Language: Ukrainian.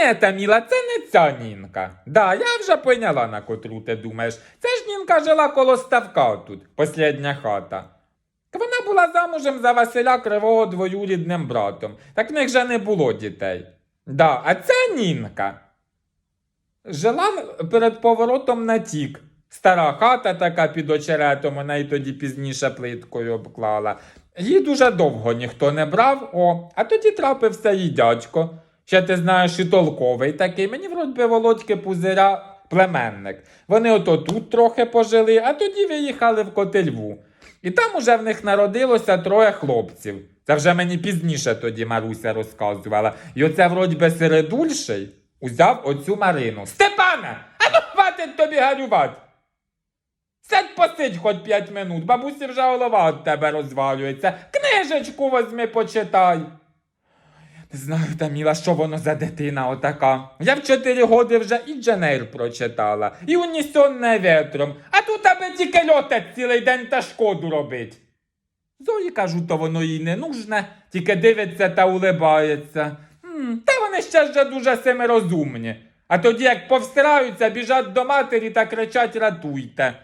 Ні, Таміла, це не ця Нінка. Да, я вже поняла, на котру ти думаєш. Це ж Нінка жила коло ставка тут, послідня хата. Та вона була замужем за Василя Кривого двоюрідним братом. Так в них же не було дітей. Да, а ця Нінка жила перед поворотом на тік. Стара хата така під очеретом, вона й тоді пізніше плиткою обклала. Її дуже довго ніхто не брав, о, а тоді трапився їй дядько. Ще ти знаєш, і толковий такий. Мені вроді Володьки Пузиря племенник. Вони ото тут трохи пожили, а тоді виїхали в Котельву. І там уже в них народилося троє хлопців. Це вже мені пізніше тоді Маруся розказувала. І оце вроді би середульший узяв оцю Марину. Степане! А ну хватить тобі гарювати! Сядь посидь хоч п'ять минут, бабусі вже голова від тебе розвалюється. Книжечку возьми, почитай. Не знаю, Таміла, що воно за дитина отака. Я в чотири годи вже і Дженейр прочитала, і унісонне ветром, а тут аби тільки льотець цілий день та шкоду робить. Зої кажу, то воно їй не нужне, тільки дивиться та улибається. М, та вони ще ж дуже семирозумні. А тоді, як повстираються, біжать до матері та кричать ратуйте.